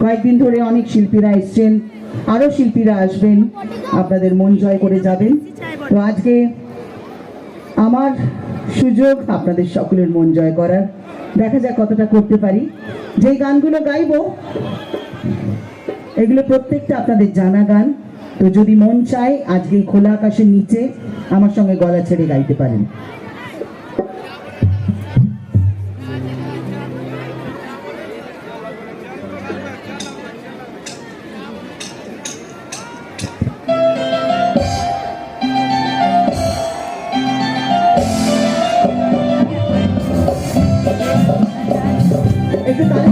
কয়েকদিন ধরে অনেক শিল্পীরা এসছেন আরও শিল্পীরা আসবেন, আপনাদের মন জয় করে যাবেন। তো আজকে আমার সুযোগ আপনাদের সকলের মন জয় করার। দেখা যাক কতটা করতে পারি। যেই গানগুলো গাইবো, এগুলো প্রত্যেকটা আপনাদের জানা গান। তো যদি মন চায়, আজকে খোলা আকাশের নিচে আমার সঙ্গে গলা ছেড়ে গাইতে পারেন।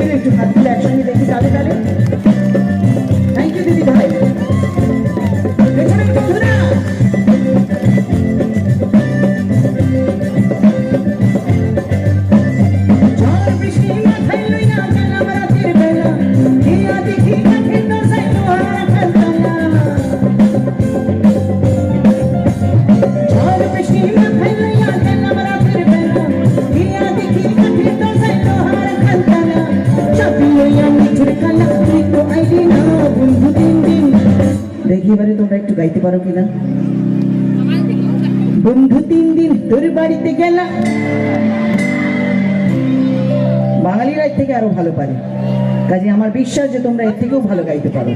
ওই একটু হাত দিলে একসঙ্গে দেখি তালে তালে। এবারে তোমরা একটু গাইতে পারো কিনা? বন্ধু তিন দিন তোর বাড়িতে গেলাম। বাঙালিরা এর থেকে আরও ভালো পারে। কাজে আমার বিশ্বাস যে তোমরা এর থেকেও ভালো গাইতে পারো।